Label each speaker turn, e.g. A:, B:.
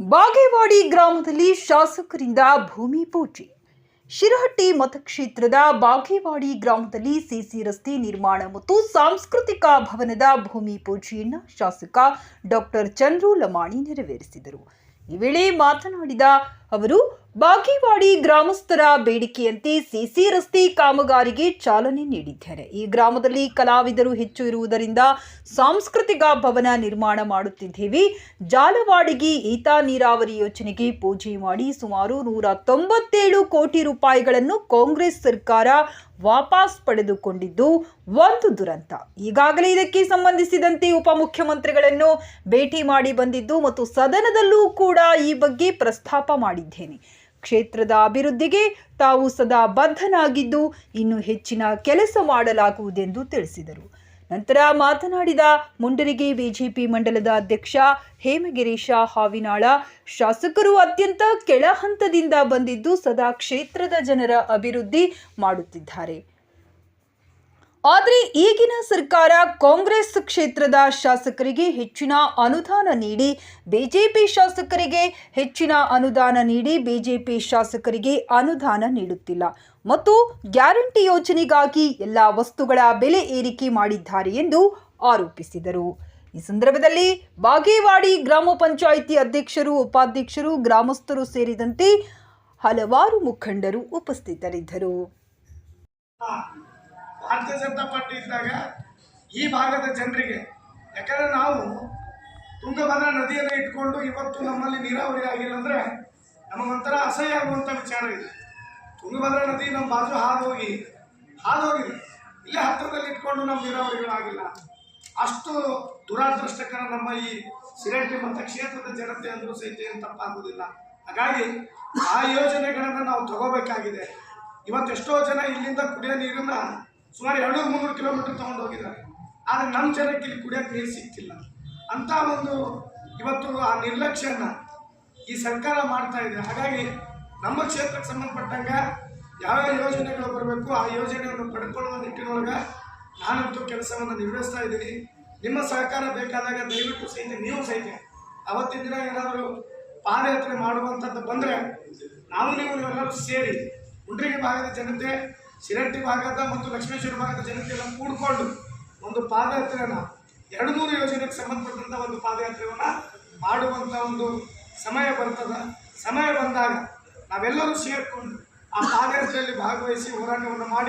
A: ಬಾಗೇವಾಡಿ ಗ್ರಾಮದಲ್ಲಿ ಶಾಸಕರಿಂದ ಭೂಮಿ ಪೂಜೆ. ಶಿರಹಟ್ಟಿ ಮತಕ್ಷೇತ್ರದ ಬಾಗೇವಾಡಿ ಗ್ರಾಮದಲ್ಲಿ ಸಿಸಿ ರಸ್ತೆ ನಿರ್ಮಾಣ ಮತ್ತು ಸಾಂಸ್ಕೃತಿಕ ಭವನದ ಭೂಮಿ ಪೂಜೆಯನ್ನು ಶಾಸಕ ಡಾಕ್ಟರ್ ಚಂದ್ರು ಲಮಾಣಿ ನೆರವೇರಿಸಿದರು. ಈ ವೇಳೆ ಮಾತನಾಡಿದ ಅವರು ಬಾಗೇವಾಡಿ ಗ್ರಾಮಸ್ಥರ ಬೇಡಿಕೆಯಂತೆ ಸಿಸಿ ರಸ್ತೆ ಕಾಮಗಾರಿಗೆ ಚಾಲನೆ ನೀಡಿದ್ದಾರೆ. ಈ ಗ್ರಾಮದಲ್ಲಿ ಕಲಾವಿದರು ಹೆಚ್ಚು ಇರುವುದರಿಂದ ಸಾಂಸ್ಕೃತಿಕ ಭವನ ನಿರ್ಮಾಣ ಮಾಡುತ್ತಿದ್ದೇವೆ. ಜಾಲವಾಡಿಗೆ ಈತ ನೀರಾವರಿ ಯೋಜನೆಗೆ ಪೂಜೆ ಮಾಡಿ ಸುಮಾರು ನೂರ ತೊಂಬತ್ತೇಳು ಕೋಟಿ ರೂಪಾಯಿಗಳನ್ನು ಕಾಂಗ್ರೆಸ್ ಸರ್ಕಾರ ವಾಪಸ್ ಪಡೆದುಕೊಂಡಿದ್ದು ಒಂದು ದುರಂತ. ಈಗಾಗಲೇ ಇದಕ್ಕೆ ಸಂಬಂಧಿಸಿದಂತೆ ಉಪಮುಖ್ಯಮಂತ್ರಿಗಳನ್ನು ಭೇಟಿ ಮಾಡಿ ಬಂದಿದ್ದು ಮತ್ತು ಸದನದಲ್ಲೂ ಕೂಡ ಈ ಬಗ್ಗೆ ಪ್ರಸ್ತಾಪ ಮಾಡಿದ್ದೇನೆ. ಕ್ಷೇತ್ರದ ಅಭಿವೃದ್ಧಿಗೆ ತಾವು ಸದಾ ಬದ್ಧನಾಗಿದ್ದು ಇನ್ನು ಹೆಚ್ಚಿನ ಕೆಲಸ ಮಾಡಲಾಗುವುದೆಂದು ತಿಳಿಸಿದರು. ನಂತರ ಮಾತನಾಡಿದ ಮುಂಡರಿಗೆ ಬಿಜೆಪಿ ಮಂಡಲದ ಅಧ್ಯಕ್ಷ ಹೇಮಗಿರೀಶ ಹಾವಿನಾಳ, ಶಾಸಕರು ಅತ್ಯಂತ ಕೆಳ ಹಂತದಿಂದ ಬಂದಿದ್ದು ಸದಾ ಕ್ಷೇತ್ರದ ಜನರ ಅಭಿವೃದ್ಧಿ ಮಾಡುತ್ತಿದ್ದಾರೆ. ಆದರೆ ಈಗಿನ ಸರ್ಕಾರ ಕಾಂಗ್ರೆಸ್ ಕ್ಷೇತ್ರದ ಶಾಸಕರಿಗೆ ಹೆಚ್ಚಿನ ಅನುದಾನ ನೀಡಿ, ಬಿಜೆಪಿ ಶಾಸಕರಿಗೆ ಹೆಚ್ಚಿನ ಅನುದಾನ ನೀಡಿ, ಬಿಜೆಪಿ ಶಾಸಕರಿಗೆ ಅನುದಾನ ನೀಡುತ್ತಿಲ್ಲ. ಮತ್ತು ಗ್ಯಾರಂಟಿ ಯೋಜನೆಗಾಗಿ ಎಲ್ಲ ವಸ್ತುಗಳ ಬೆಲೆ ಏರಿಕೆ ಮಾಡಿದ್ದಾರೆ ಎಂದು ಆರೋಪಿಸಿದರು. ಈ ಸಂದರ್ಭದಲ್ಲಿ ಬಾಗೇವಾಡಿ ಗ್ರಾಮ ಪಂಚಾಯಿತಿ ಅಧ್ಯಕ್ಷರು, ಉಪಾಧ್ಯಕ್ಷರು, ಗ್ರಾಮಸ್ಥರು ಸೇರಿದಂತೆ ಹಲವಾರು ಮುಖಂಡರು ಉಪಸ್ಥಿತರಿದ್ದರು.
B: ಭಾರತೀಯ ಜನತಾ ಪಾರ್ಟಿ ಇದ್ದಾಗ ಈ ಭಾಗದ ಜನರಿಗೆ, ಯಾಕಂದ್ರೆ ನಾವು ತುಂಗಭದ್ರಾ ನದಿಯನ್ನು ಇಟ್ಕೊಂಡು ಇವತ್ತು ನಮ್ಮಲ್ಲಿ ನೀರಾವರಿ ಆಗಿಲ್ಲ ಅಂದ್ರೆ ನಮಗೊಂಥರ ಅಸಹ್ಯ ಆಗುವಂಥ ವಿಚಾರ ಇದೆ. ತುಂಗಭದ್ರಾ ನದಿ ನಮ್ಮ ಬಾಜು ಹಾದು ಹೋಗಿ ಹಾದು ಹೋಗಿದೆ ಇಲ್ಲೇ ಹತ್ತಿರದಲ್ಲಿ ಇಟ್ಕೊಂಡು ನಮ್ಮ ನೀರಾವರಿಗಳಾಗಿಲ್ಲ. ಅಷ್ಟು ದುರಾದೃಷ್ಟಕರ ನಮ್ಮ ಈ ಸಿರೇಟಿ ಮತ್ತು ಕ್ಷೇತ್ರದ ಜನತೆ ಅಂದರೂ ಸಹಿತ ಏನು ತಪ್ಪಾಗುವುದಿಲ್ಲ. ಹಾಗಾಗಿ ಆ ಯೋಜನೆಗಳನ್ನು ನಾವು ತಗೋಬೇಕಾಗಿದೆ. ಇವತ್ತೆಷ್ಟೋ ಜನ ಇಲ್ಲಿಂದ ಕುಡಿಯೋ ನೀರನ್ನ ಸುಮಾರು ಎರಡು ಮುನ್ನೂರು ಕಿಲೋಮೀಟರ್ ತೊಗೊಂಡು ಹೋಗಿದ್ದಾರೆ. ಆದರೆ ನಮ್ಮ ಜನಕ್ಕೆ ಇಲ್ಲಿ ಕುಡಿಯೋಕ್ಕೆ ನೀರು ಸಿಗ್ತಿಲ್ಲ. ಅಂತ ಒಂದು ಇವತ್ತು ಆ ನಿರ್ಲಕ್ಷ್ಯನ ಈ ಸರ್ಕಾರ ಮಾಡ್ತಾ ಇದೆ. ಹಾಗಾಗಿ ನಮ್ಮ ಕ್ಷೇತ್ರಕ್ಕೆ ಸಂಬಂಧಪಟ್ಟಂಗೆ ಯಾವ್ಯಾವ ಯೋಜನೆಗಳು ಬರಬೇಕು, ಆ ಯೋಜನೆಯನ್ನು ಪಡ್ಕೊಳ್ಳುವ ನಿಟ್ಟಿನೊಳಗೆ ನಾನಂತೂ ಕೆಲಸವನ್ನು ನಿರ್ವಹಿಸ್ತಾ ಇದ್ದೀನಿ. ನಿಮ್ಮ ಸಹಕಾರ ಬೇಕಾದಾಗ ದಯವಿಟ್ಟು ಸಹಿತ, ನೀವು ಸಹಿತ ಅವತ್ತಿನ ದಿನ ಏನಾದರೂ ಪಾದಯಾತ್ರೆ ಮಾಡುವಂಥದ್ದು ಬಂದರೆ ನಾವು ನೀವು ನೀವೆಲ್ಲರೂ ಸೇರಿ ಉಂಡ್ರಿಗೆ ಭಾಗದ ಜನತೆ ಶಿರಟ್ಟಿ ಭಾಗದ ಮತ್ತು ಲಕ್ಷ್ಮೇಶ್ವರ ಭಾಗದ ಜನತೆಯನ್ನು ಕೂಡಿಕೊಂಡು ಒಂದು ಪಾದಯಾತ್ರೆಯನ್ನು, ಎರಡು ಮೂರು ಯೋಜನೆಗೆ ಸಂಬಂಧಪಟ್ಟಂಥ ಒಂದು ಪಾದಯಾತ್ರೆಯನ್ನು ಮಾಡುವಂಥ ಒಂದು ಸಮಯ ಬರ್ತದ. ಸಮಯ ಬಂದಾಗ ನಾವೆಲ್ಲರೂ ಸೇರಿಕೊಂಡು ಆ ಪಾದಯಾತ್ರೆಯಲ್ಲಿ ಭಾಗವಹಿಸಿ ಹೋರಾಟವನ್ನು ಮಾಡಿ.